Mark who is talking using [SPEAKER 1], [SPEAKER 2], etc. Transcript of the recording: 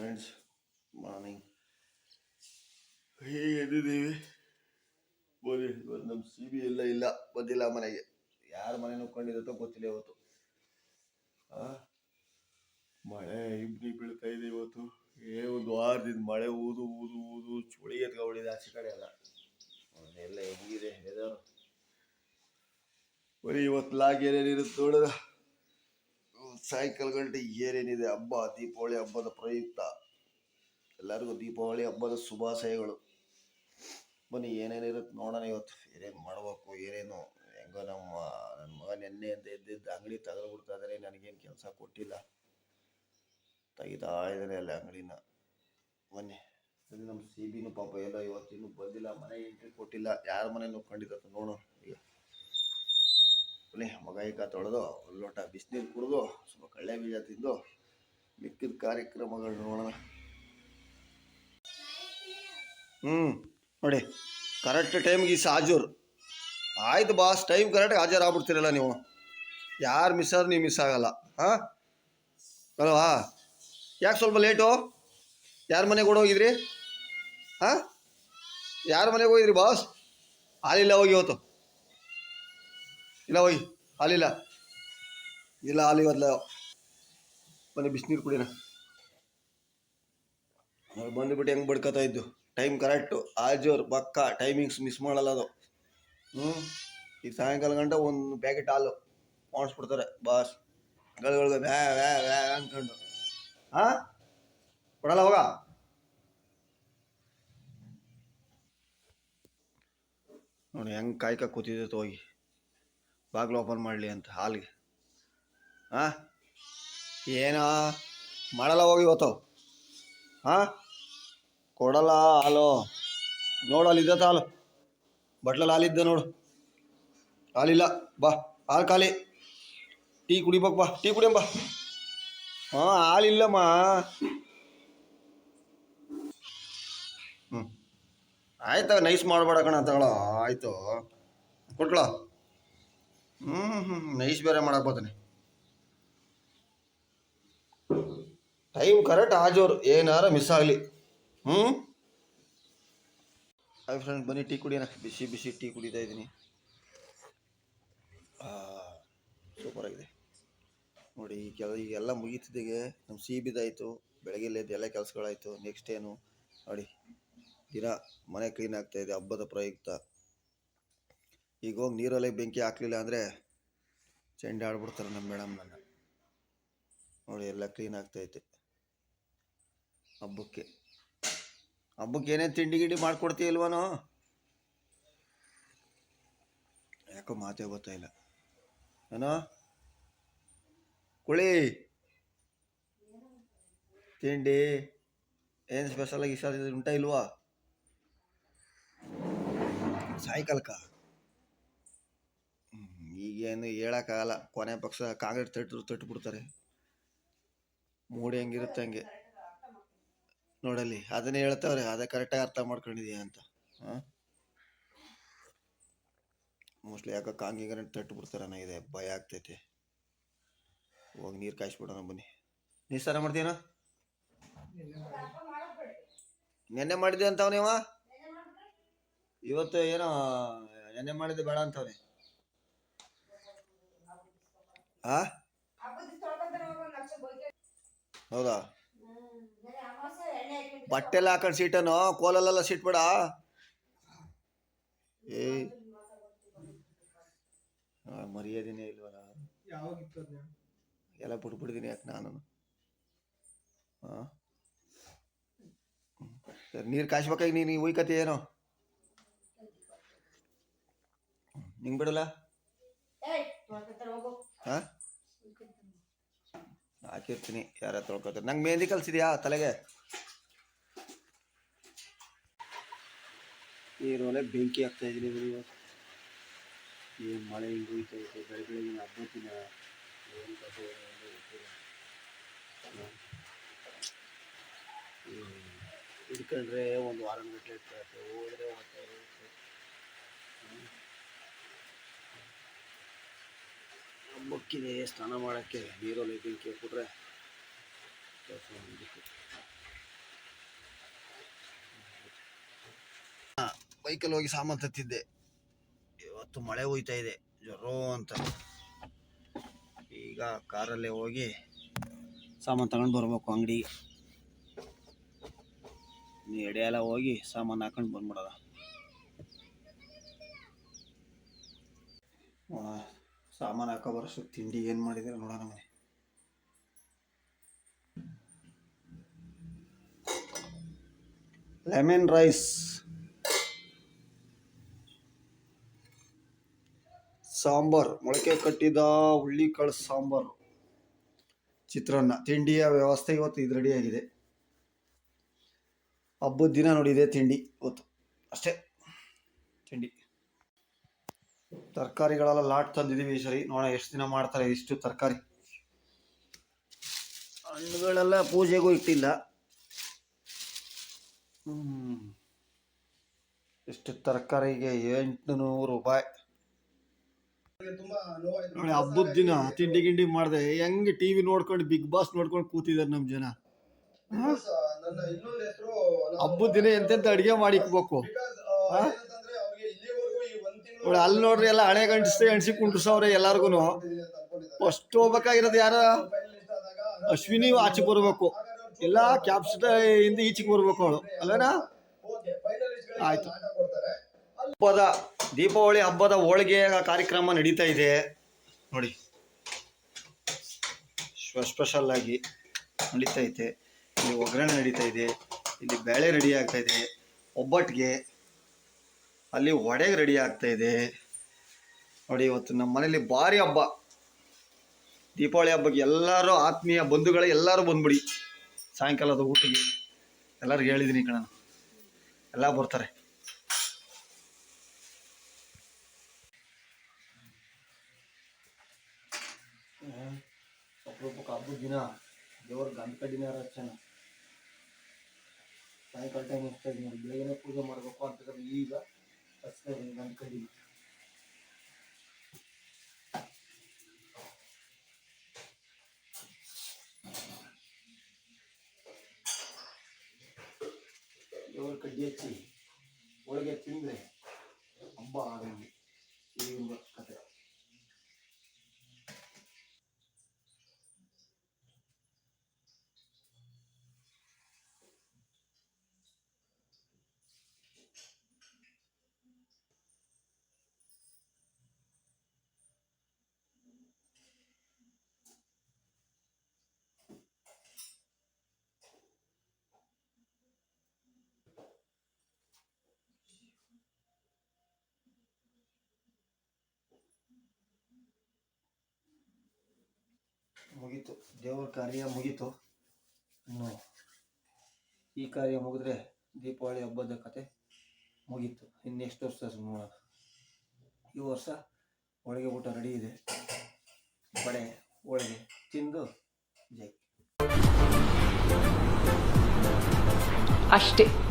[SPEAKER 1] Friends morning ಹೇಗೆ ಎದ್ದಿದ್ದೀವಿ ಬರಿ ಇವತ್ತು ನಮ್ಮ ಸಿ ಬಿ ಎಲ್ಲ ಇಲ್ಲ, ಬಂದಿಲ್ಲ ಮನೆಗೆ. ಯಾರ ಮನೆ ನುಕ್ಕೊಂಡಿರುತ್ತೋ ಗೊತ್ತಿಲ್ಲ ಇವತ್ತು? ಮಳೆ ಇಬ್ನಿ ಬೀಳ್ತಾ ಇದೆ ಇವತ್ತು. ಏ, ಒಂದು ವಾರದಿಂದ ಮಳೆ ಊದು ಊದು ಊದು, ಚುಳಿ ಎತ್ಕೊಂಡಿದೆ ಆಚೆ ಕಡೆ ಎಲ್ಲ. ಎಲ್ಲ ಹೆಂಗಿದೆ ಬರೀ ಇವತ್ತು ಲಾಗ್ ಏನೇನಿರುತ್ತೆ ನೋಡಿದ ಸಾಯಂಕಾಲ ಗಂಟೆ ಏನೇನಿದೆ, ಹಬ್ಬ, ದೀಪಾವಳಿ ಹಬ್ಬದ ಪ್ರಯುಕ್ತ. ಎಲ್ಲರಿಗೂ ದೀಪಾವಳಿ ಹಬ್ಬದ ಶುಭಾಶಯಗಳು. ಬನ್ನಿ, ಏನೇನಿರುತ್ತೆ ನೋಡೋಣ ಇವತ್ತು. ಏನೇನು ಮಾಡಬೇಕು, ಏನೇನು? ಹೆಂಗೋ ನಮ್ಮ, ನನ್ನ ಮಗ ನೆನ್ನೆ ಅಂತ ಇದ್ದಿದ್ದ ಅಂಗಡಿ ಬಿಡ್ತಾ ಇದ್ದಾರೆ ನನಗೇನು ಕೆಲಸ ಕೊಟ್ಟಿಲ್ಲ. ತೆಗಿತಾ ಇದ್ದಾರೆ ಅಲ್ಲಿ ಅಂಗಡಿನ. ಬನ್ನಿ ನಮ್ಮ ಸಿ ಬಿನೂ ಪಾಪ ಎಲ್ಲ ಇವತ್ತು ಇನ್ನೂ ಬಂದಿಲ್ಲ, ಮನೆ ಎಂಟ್ರಿ ಕೊಟ್ಟಿಲ್ಲ. ಯಾರ ಮನೆ ನುಕ್ಕೊಂಡಿದ್ದ ನೋಡೋಣ. ಬನ್ನಿ ಮಗ ಈಗ ತೊಳೆದು ಒಂದು ಲೋಟ ಬಿಸಿನೀರು ಕುಡಿದು, ಸ್ವಲ್ಪ ಕಳ್ಳೆ ಬೀಜ ತಿಂದು, ಮಿಕ್ಕಿದ ಕಾರ್ಯಕ್ರಮಗಳು ನೋಡೋಣ. ಹ್ಞೂ ನೋಡಿ ಕರೆಕ್ಟ್ ಟೈಮ್ಗೆ ಈ ಹಾಜರು ಆಯ್ತು ಬಾಸ್ ಟೈಮ್ ಕರೆಕ್ಟ್ ಹಾಜರು ಆಗ್ಬಿಡ್ತೀರಲ್ಲ ನೀವು. ಯಾರು ಮಿಸ್ ಆದ್ರೂ ನೀವು ಮಿಸ್ ಆಗಲ್ಲ. ಹಾಂ? ಅಲ್ವಾ ಯಾಕೆ ಸ್ವಲ್ಪ ಲೇಟು ಯಾರ ಮನೆಗೆ ಓಡೋಗಿದ್ರಿ ಹಾಂ? ಯಾರ ಮನೆಗೆ ಹೋಗಿದ್ರಿ ಬಾಸ್ ಆಲಿಲ್ಲ ಹೋಗಿ ಇವತ್ತು. ಇಲ್ಲ ಹೋಗಿ ಹಾಲಿಲ್ಲ ಇಲ್ಲ. ಬದಲ ಬನ್ನಿ ಬಿಸಿನೀರು ಕುಡಿನ ಬಂದುಬಿಟ್ಟು ಹೆಂಗೆ ಬಡ್ಕೋತಾ ಇದ್ದು? ಟೈಮ್ ಕರೆಕ್ಟು ಆಜೋರ್, ಪಕ್ಕ ಟೈಮಿಂಗ್ಸ್ ಮಿಸ್ ಮಾಡಲ್ಲ ಅದು. ಹ್ಞೂ ಈಗ ಸಾಯಂಕಾಲ ಗಂಟ ಒಂದು ಪ್ಯಾಕೆಟ್ ಹಾಲು ಮಾಡಿಸ್ಬಿಡ್ತಾರೆ ಬಾಸ್ ಗಳಿಗಳಿಗೆ ವ್ಯಾ ವ್ಯಾ ವ್ಯಾ ಅಂದ್ಕೊಂಡು ಹಾಂ? ಕೊಡಲ್ಲ ಅವಾಗ ನೋಡಿ, ಹೆಂಗೆ ಕಾಯ್ಕ ಕೂತಿದ್ದೆ ಹೋಗಿ ಬಾಗಿಲು ಓಪನ್ ಮಾಡಲಿ ಅಂತ, ಹಾಲ್ಗೆ. ಹಾಂ ಏನೋ ಮಾಡಲ್ಲ ಹೋಗಿ ಇವತ್ತು. ಹಾಂ ಕೊಡಲ್ಲ ಹಾಲು. ನೋಡು ಅಲ್ಲಿದ್ದ ಹಾಲು. ಬಟ್ಲಲ್ಲಿ ಹಾಲಿದ್ದ ನೋಡು. ಹಾಲಿಲ್ಲ. ಬಾ, ಹಾಲು ಖಾಲಿ. ಟೀ ಕುಡಿಬೇಕು ಬಾ, ಟೀ ಕುಡಿಯಮ್ಮ ಹಾಂ ಹಾಲಿಲ್ಲಮ್ಮ. ಹ್ಞೂ ಆಯ್ತು ನೈಸ್ ಮಾಡಬೇಡ ಕಣ ತಗೊಳ್ಳೋ. ಆಯಿತು. ಕೊಟ್ಕೊಳ. ಹ್ಞೂ ಹ್ಞೂ ಬೇರೆ ಟೈಮ್ ಕರೆಕ್ಟ್ ಆಜೋರು, ಏನಾರ ಮಿಸ್ ಆಗಲಿ. ಹ್ಞೂ ಐ ಫ್ರೆಂಡ್ ಬನ್ನಿ ಟೀ ಕುಡಿಯೋಣ. ಬಿಸಿ ಬಿಸಿ ಟೀ ಕುಡಿತಾ ಇದ್ದೀನಿ. ಸೂಪರ್ ಆಗಿದೆ. ನೋಡಿ ಕೆಲ ಈಗೆಲ್ಲ ಮುಗೀತಿದ್ದೆಗೆ ನಮ್ಮ ಸಿ ಬಿದ್ದಾಯಿತು ಬೆಳಗ್ಗೆ ಎಲ್ಲ ಕೆಲಸಗಳಾಯಿತು. ನೆಕ್ಸ್ಟ್ ಏನು? ನೋಡಿ, ದಿನ ಮನೆ ಕ್ಲೀನ್ ಆಗ್ತಾ ಇದೆ, ಹಬ್ಬದ ಪ್ರಯುಕ್ತ. ಈಗ ಹೋಗಿ ನೀರಲ್ಲೇ ಬೆಂಕಿ ಹಾಕ್ಲಿಲ್ಲ ಅಂದರೆ ಚೆಂಡೆ ಆಡ್ಬಿಡ್ತಾರೆ ನಮ್ಮ ಮೇಡಮ್ ನನ್ನ ನೋಡಿ ಎಲ್ಲ ಕ್ಲೀನ್ ಆಗ್ತೈತೆ. ಹಬ್ಬಕ್ಕೆ. ಹಬ್ಬಕ್ಕೆ ಏನೇನು ತಿಂಡಿ ಗಿಂಡಿ ಮಾಡ್ಕೊಡ್ತೀಯಲ್ವನೋ ಯಾಕೋ ಮಾತೇ ಗೊತ್ತಾಯಿಲ್ಲ ಏನೋ? ಕುಳಿ. ತಿಂಡಿ. ಏನು ಸ್ಪೆಷಲಾಗಿ ಇಷ್ಟ ಉಂಟಾ ಇಲ್ವಾ? ಸಾಯಂಕಾಲಕ್ಕ? ಈಗೇನು ಹೇಳೋಕ್ಕಾಗಲ್ಲ. ಕೊನೆ ಪಕ್ಷ ಕಾಂಗ್ರೆಸ್ ತಟ್ಟು ಬಿಡ್ತಾರೆ. ಮೂಡಿ ಹೆಂಗಿರುತ್ತೆ ಹಂಗೆ. ನೋಡಲ್ಲಿ, ಅದನ್ನೇ ಹೇಳ್ತಾವ್ರೆ, ಅದೇ ಕರೆಕ್ಟಾಗಿ ಅರ್ಥ ಮಾಡ್ಕೊಂಡಿದ್ಯಾ ಅಂತ. ಹಾಂ? ಮೋಸ್ಟ್ಲಿ ಯಾಕೋ ಕಾಂಗಿಗರ ತಟ್ಟು ಬಿಡ್ತಾರನ ಇದೆ, ಭಯ ಆಗ್ತೈತೆ. ಹೋಗಿ ನೀರು ಕಾಯಿಸ್ಬಿಡೋಣ ಬನ್ನಿ. ನೀರು ಸ್ನಾನ ಮಾಡ್ತೀನ ನೆನ್ನೆ ಮಾಡಿದ್ದೆ ನೀವ ಇವತ್ತು ಏನೋ, ನೆನ್ನೆ ಮಾಡಿದ್ದೆ ಬೇಡ ಅಂತವನೆ. ಆ? ಹೌದಾ? ಬಟ್ಟೆಲ್ಲ ಹಾಕೊಂಡು ಸೀಟನು ಕೋಲಲ್ಲೆಲ್ಲ ಸೀಟ್ ಬೇಡ ಏ. ಆ, ಇಲ್ವ ಇಲ್ವಲ್ಲ? ಎಲ್ಲ ಬಿಟ್ಬಿಡ್ತೀನಿ ಯಾಕೆ ನಾನು ಹಾಂ ಸರಿ ನೀರು ಕಾಯಿಸ್ಬೇಕಾಗಿ ನೀನು ಉಯ್ಕತಿ ಏನೋ? ನಿಂಗೆ ಬಿಡಲ್ಲ? ಹಾಂ ಹಾಕಿರ್ತೀನಿ ಯಾರ ತೊಳ್ಕೊತಾರೆ. ನಂಗೆ ಮೆಹಂದಿ ಕಲ್ಸಿದ್ಯಾ ತಲೆಗೆ? ನೀರೊಲೆ ಬೆಂಕಿ ಹಾಕ್ತಾ ಇದ್ದೀನಿ ಇವತ್ತು ಏನು ಮಳೆ ಹಿಂಗೆ ಹೋಯ್ತಾ ಐತೆ ಬೆಳೆ ಬೆಳಗಿನ ಹಬ್ಬದ ದಿನ. ಏನು ಕಥೆ. ಹಿಡ್ಕೊಂಡ್ರೆ ಒಂದು ವಾರ ಗಟ್ಟಲೆ ಇರ್ತೈತೆ ಹೋದ್ರೆ ಇರುತ್ತೆ. ಬುಕ್ಕಿದೆ ಸ್ನಾನ ಮಾಡೋಕ್ಕೆ ನೀರು ಲೈಟಿಂಗ್ ಕೇಳ್ಬಿಟ್ರೆ ಬೈಕಲ್ಲಿ ಹೋಗಿ ಸಾಮಾನು ತತ್ತಿದ್ದೆ. ಇವತ್ತು ಮಳೆ ಹೋಯ್ತಾ ಇದೆ, ಜ್ವರೋ ಅಂತ. ಈಗ ಕಾರಲ್ಲೇ ಹೋಗಿ ಸಾಮಾನು ತಗೊಂಡು ಬರ್ಬೇಕು ಅಂಗಡಿ ಎಡೆ ಎಲ್ಲ ಹೋಗಿ ಸಾಮಾನು ಹಾಕೊಂಡು ಬಂದ್ಬಿಡೋದ. ಸಾಮಾನು ಹಾಕೋ ಬರೋಷ್ಟು ತಿಂಡಿ ಏನು ಮಾಡಿದ್ರೆ ನೋಡೋಣ ಮನೆ. Lemon rice. ಸಾಂಬಾರ್, ಮೊಳಕೆ ಕಟ್ಟಿದ ಹುಳ್ಳಿಕಾಳು ಸಾಂಬಾರು. ಚಿತ್ರಾನ್ನ, ತಿಂಡಿಯ ವ್ಯವಸ್ಥೆ ಇವತ್ತು ಇದು ರೆಡಿಯಾಗಿದೆ ಹಬ್ಬದ ದಿನ ನೋಡಿದೆ ತಿಂಡಿ ಇವತ್ತು. ಅಷ್ಟೇ. ತಿಂಡಿ. ತರಕಾರಿಗಳೆಲ್ಲ ಲಾಟ್ ತಂದಿದ್ದೀವಿ ಈ ಸರಿ. ನೋಡೋಣ ಎಷ್ಟು ದಿನ ಮಾಡ್ತಾರೆ, ಇಷ್ಟು ತರಕಾರಿ. ಹಣ್ಣುಗಳೆಲ್ಲ ಪೂಜೆಗೂ ಇಟ್ಟಿಲ್ಲ. ಇಷ್ಟು ತರಕಾರಿಗೆ ತರಕಾರಿಗೆ ಎಂಟುನೂರು ರೂಪಾಯಿ. ನೋಡಿ ಹಬ್ಬದ ದಿನ ತಿಂಡಿ ಗಿಂಡಿ ಮಾಡಿದೆ. ಹೆಂಗೆ ಟಿವಿ ನೋಡ್ಕೊಂಡು, ಬಿಗ್ ಬಾಸ್ ನೋಡ್ಕೊಂಡು ಕೂತಿದ್ದಾರೆ ನಮ್ಮ ಜನ. ಹಬ್ಬದ ದಿನ ಎಂತೆಂತ ಅಡಿಗೆ ಮಾಡಿ ಇಕ್ಬೇಕು. ಹಾ? ನೋಡಿ, ಅಲ್ಲಿ ನೋಡ್ರಿ ಎಲ್ಲ ಹಳೆ ಗಂಟಿಸಿ ಎಣ್ಸಿ ಕುಂಡ್ರಸವ್ರೆ ಎಲ್ಲಾರ್ಗು ಫಸ್ಟ್ ಹೋಗ್ಬೇಕಾಗಿರೋದು ಯಾರ? ಅಶ್ವಿನಿ ಆಚೆ ಬರ್ಬೇಕು. ಎಲ್ಲ ಕ್ಯಾಪ್ಸಿಟ ಇಂದ ಈಚೆಗೆ ಬರ್ಬೇಕು ಅವಳು. ಅಲ್ವೇನಾ? ಆಯ್ತು. ಹಬ್ಬದ, ದೀಪಾವಳಿ ಹಬ್ಬದ ಹೋಳಿಗೆ ಕಾರ್ಯಕ್ರಮ ನಡೀತಾ ಇದೆ. ನೋಡಿ. ಸ್ಪೆಷಲ್ ಆಗಿ ನಡೀತಾ ಐತೆ ಇಲ್ಲಿ ಒಗ್ಗರಣೆ ನಡೀತಾ ಇದೆ. ಇಲ್ಲಿ ಬೇಳೆ ರೆಡಿ ಆಗ್ತಾ ಇದೆ. ಒಬ್ಬಟ್ಟಿಗೆ ಅಲ್ಲಿ ವಡೆಗೆ ರೆಡಿ ಆಗ್ತಾ ಇದೆ. ನೋಡಿ, ಇವತ್ತು ನಮ್ಮ ಮನೇಲಿ ಭಾರಿ ಹಬ್ಬ. ದೀಪಾವಳಿ ಹಬ್ಬಕ್ಕೆ ಎಲ್ಲರೂ ಆತ್ಮೀಯ ಬಂಧುಗಳೇ ಎಲ್ಲರೂ ಬಂದ್ಬಿಡಿ. ಸಾಯಂಕಾಲದ ಊಟಿಗೆ ಎಲ್ಲರಿಗೂ ಹೇಳಿದ್ದೀನಿ ಕಣ ಎಲ್ಲ ಬರ್ತಾರೆ. ಅಪರೂಪಕ್ಕೆ ಹಬ್ಬದ ದಿನ. ದೇವ್ರ ಗಂಧ ಕಡ್ಡಿನ ರಚನ ಸಾಯಂಕಾಲ ಟೈಮ್ ಇಷ್ಟ ಬೆಳಗ್ಗೆನೇ ಪೂಜೆ ಮಾಡಬೇಕು ಅಂತಂದ್ರೆ ಈಗ. ಹಚ್ತಾ ಇದ್ದೀನಿ ಗಂಧ ಕಡ್ಡಿ ದೇವ್ರ ಕಡ್ಡಿ ಹಚ್ಚಿ ಒಳಗೆ ತಿಂದರೆ ಹಬ್ಬ ಆಗಂಗೆ ಈ ಕತೆ ಮುಗೀತು. ದೇವರ ಕಾರ್ಯ ಮುಗೀತು. ಇನ್ನು ಈ ಕಾರ್ಯ ಮುಗಿದ್ರೆ ದೀಪಾವಳಿ ಹಬ್ಬದ ಕತೆ ಮುಗೀತು. ಇನ್ನೆಷ್ಟು ವರ್ಷ ನೋಡೋಣ. ಈ ವರ್ಷ ಹೋಳಿಗೆ ಊಟ ರೆಡಿ ಇದೆ. ಬಡೆ ಹೋಳಿಗೆ ತಿಂದು ಜೈ.
[SPEAKER 2] ಅಷ್ಟೇ.